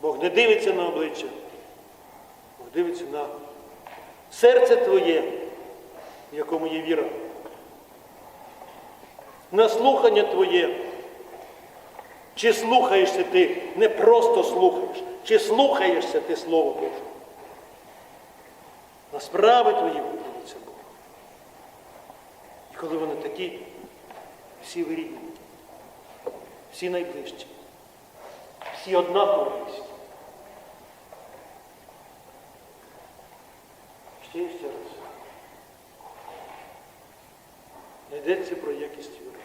Бог не дивиться на обличчя, Бог дивиться на серце твоє, в якому є віра. На слухання твоє. Чи слухаєшся ти, не просто слухаєш, чи слухаєшся ти Слово Боже? На справи твої дивиться Бог. І коли вони такі, всі ви рідні, всі найближчі, всі однаковість. Ще раз. Не йдеться про якість віри.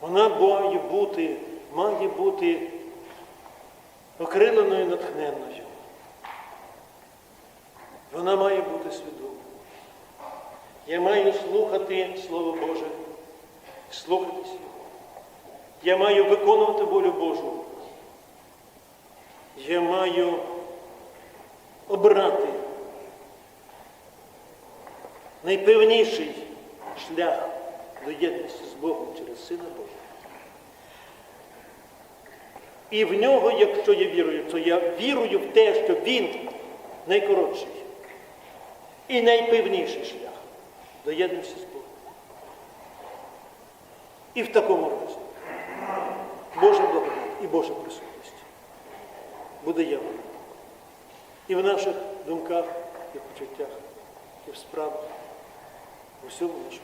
Вона має бути, має бути окриленою натхненною. Вона має бути свідомою. Я маю слухати Слово Боже, слухатись Його. Я маю виконувати волю Божу. Я маю обрати найпевніший шлях до єдності з Богом через Сина Божого. І в нього, якщо я вірую, то я вірую в те, що він найкоротший і найпевніший шлях до єдності з Богом. І в такому разі Божа благодать і Божа присутність буде явлена. І в наших думках, і в почуттях, і в справах, o seu luxo.